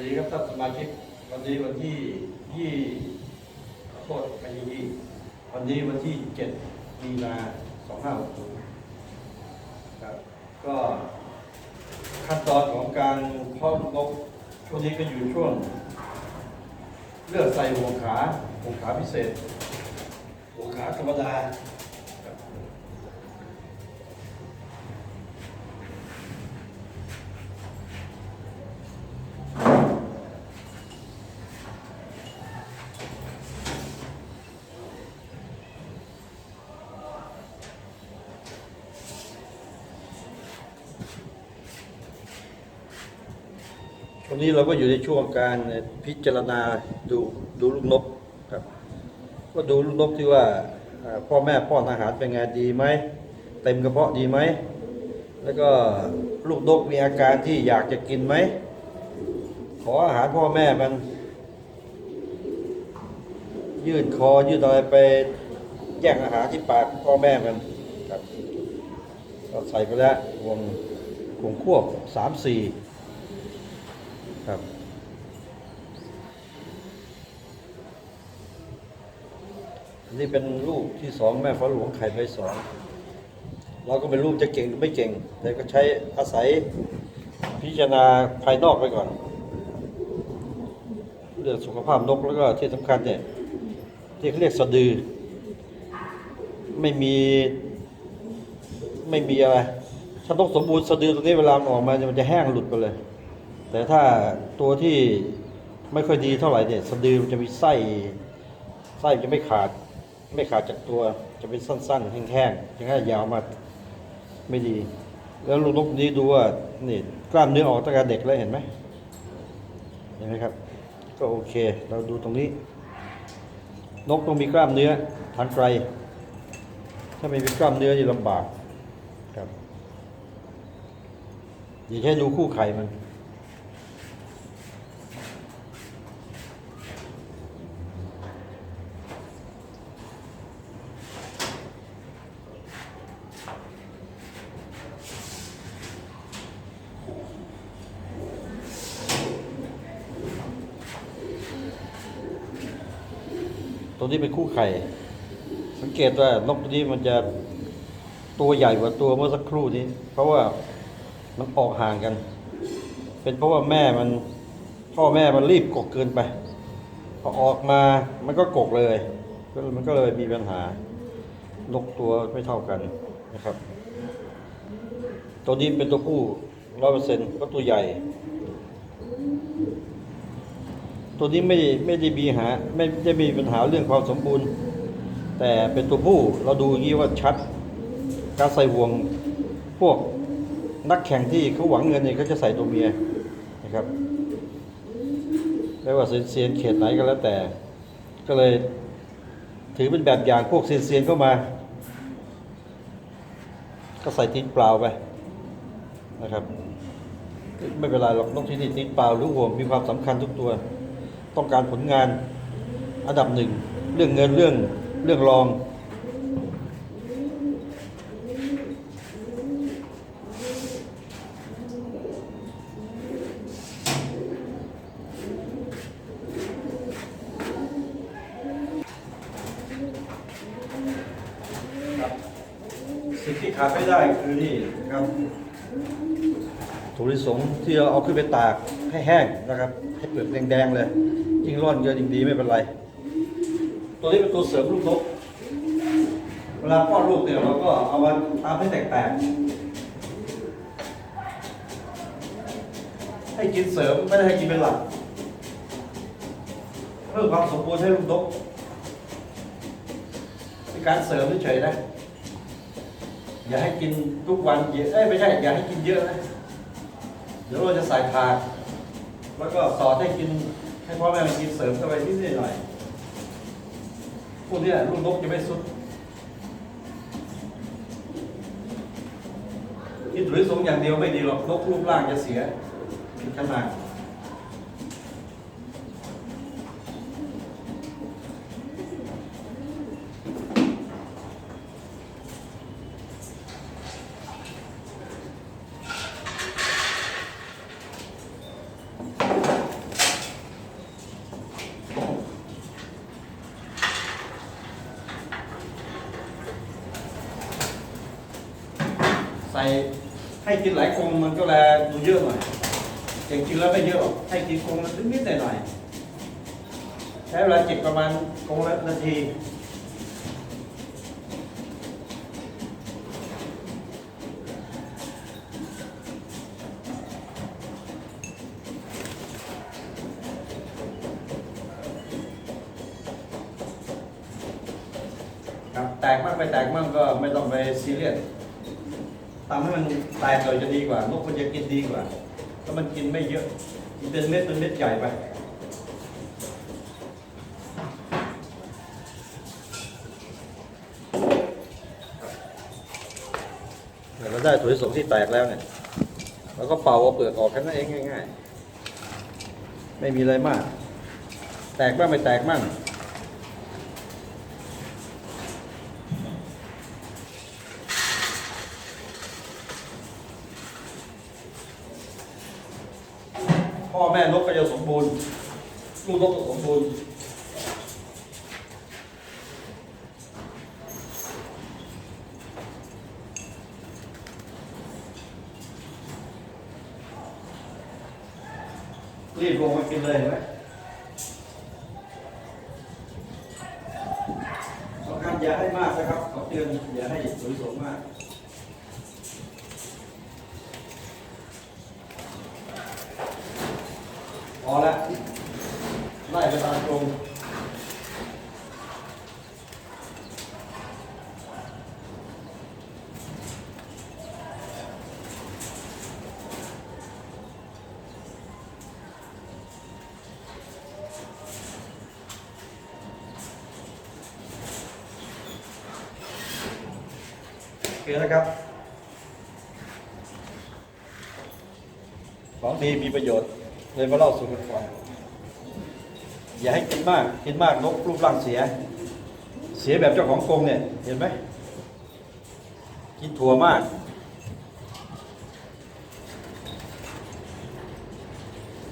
วัสดีครับท่านสมาชิกวันนี้วันที่ยี่โทษไม่ใช่ยี่วันนี้วันที่เจ็ดมีนาสองห้าหกศูนย์ครับก็ขั้นตอนของการเพาะนกช่วงนี้ก็อยู่ช่วง เลือกใส่หัวขาหัวขาพิเศษหัวขาธรรมดา วันนี้เราก็อยู่ในช่วงการพิจารณาดูดูลูกนกครับ ก็ดูลูกนกที่ว่าพ่อแม่ป้อนอาหารเป็นไงดีไหมเต็มกระเพาะดีไหมแล้วก็ลูกนกมีอาการที่อยากจะกินไหมขออาหารพ่อแม่มันยื่นคอยื่นอะไรไปแย่งอาหารที่ปากพ่อแม่มันครับก็ใส่ไปแล้ววงวงควบสามสี่ ครับ นี่เป็นลูกที่สองแม่ฟ้าหลวงไข่ใบสองเราก็เป็นลูกจะเก่งหรือไม่เก่ง แต่ก็ใช้อาศัยพิจารณาภายนอกไปก่อน เรื่องสุขภาพนกแล้วก็ที่สำคัญเนี่ยที่เขาเรียกสะดือ ไม่มีไม่มีอะไรถ้านกสมบูรณ์สะดือตรงนี้เวลาออกมามันจะแห้งหลุดไปเลย แต่ถ้าตัวที่ไม่ค่อยดีเท่าไหร่เนี่ยสะดือมันจะมีไส้ไส้จะไม่ขาด ไม่ขาดจากตัวจะเป็นสั้นๆ แห้งๆอย่างนั้ยาวมาไม่ดี แล้วลูกนกนี้ดูว่านี่กล้ามเนื้อออกตั้งแต่เด็กแล้วเห็นไหมเห็นไหมครับ ก็โอเค เราดูตรงนี้ นกต้องมีกล้ามเนื้อทางไกล ถ้าไม่มีกล้ามเนื้อนี่ลำบากครับอย่าแค่ดูคู่ไข่มัน ตัวนี้เป็นคู่ไข่ สังเกตว่านกตัวนี้มันจะตัวใหญ่กว่าตัวเมื่อสักครู่นี้ เพราะว่ามันออกห่างกัน เป็นเพราะว่าแม่มันพ่อแม่มันรีบกกเกินไป พอออกมามันก็กกเลยก็มันก็เลยมีปัญหานกตัวไม่เท่ากันนะครับ ตัวนี้เป็นตัวผู้ร้อยเปอร์เซ็นต์ก็ตัวใหญ่ ตัวนี้ไม่ไม่ได้มีหาไม่ได้มีปัญหาเรื่องความสมบูรณ์ แต่เป็นตัวผู้เราดูอย่างนี้ว่าชัด การใส่ห่วงพวกนักแข่งที่เขาหวังเงินเนี่ยเขาจะใส่ตัวเมียนะครับไม่ว่าเซียนเซียนเขตไหนก็แล้วแต่ ก็เลยถือเป็นแบบอย่างพวกเซียนเซียนเข้ามา ก็ใส่ตีนเปล่าไปนะครับ ไม่เป็นไรหรอกนกที่นี่ตีนเปล่าหรือห่วงมีความสำคัญทุกตัว ต้องการผลงานอันดับหนึ่งเรื่องเงินเรื่องเรื่องรอง สิ่งที่ขาดไม่ได้คือนี่ครับ ถั่วลิสงที่เราเอาขึ้นไปตากให้แห้งนะครับ ให้เปลือกแดงๆเลย ยิ่งร่อนเยอะยิ่งดีไม่เป็นไร ตัวนี้เป็นตัวเสริมลูกนกเวลาป้อนลูกเนี่ยเราก็เอามาทำให้แตกๆให้กินเสริมไม่ได้ให้กินเป็นหลักเพิ่มความสมบูรณ์ให้ลูกนกเป็นการเสริมเฉยๆนะอย่าให้กินทุกวันเยอะเอ้ไม่ใช่อย่าให้กินเยอะนะ เดี๋ยวเราจะใส่ผักแล้วก็สอดให้กิน ให้พ่อแม่มันกินเสริมเข้าไปนิดหน่อยพวกนี้ลูกนกจะไม่สุดกินถุยสงอย่างเดียวไม่ดีหรอกนกรูปร่างจะเสียขนาด ส่ให้กินหลายกรงมันก็แลดูเยอะหน่อยแต่จริงๆแล้วไม่เยอะหรอกให้กินกรงละนิดๆหน่อยๆใช้เวลาเก็บประมาณกรงละนาทีครับแตกมากไปแตกมากก็ไม่ต้องไปซีเรียส ทำให้มันแตกเลยจะดีกว่านกมันจะกินดีกว่าถ้ามันกินไม่เยอะกินเป็นเม็ดเป็นเม็ดใหญ่ไปเราได้ถั่วลิสงที่แตกแล้วเนี่ยเราก็เป่าเอาเปลือกออกแค่นั้นเองง่าย ๆ ไม่มีอะไรมาก แตกบ้างไม่แตกบ้าง พ่อแม่นกก็จะสมบูรณ์ลูกนกก็สมบูรณ์รีบลงมากินเลยเห็นไหมสำคัญอย่าให้มากนะครับขอเตือนอย่าให้สวยสงมาก พอแล้วไล่ไปตามตรง โอเคนะครับ ของดีมีประโยชน์เลยมาเล่าสู่กันฟัง อย่าให้กินมาก กินมากนกรูปร่างเสีย เสียแบบเจ้าของกรงเนี่ย เห็นไหม กินถั่วมาก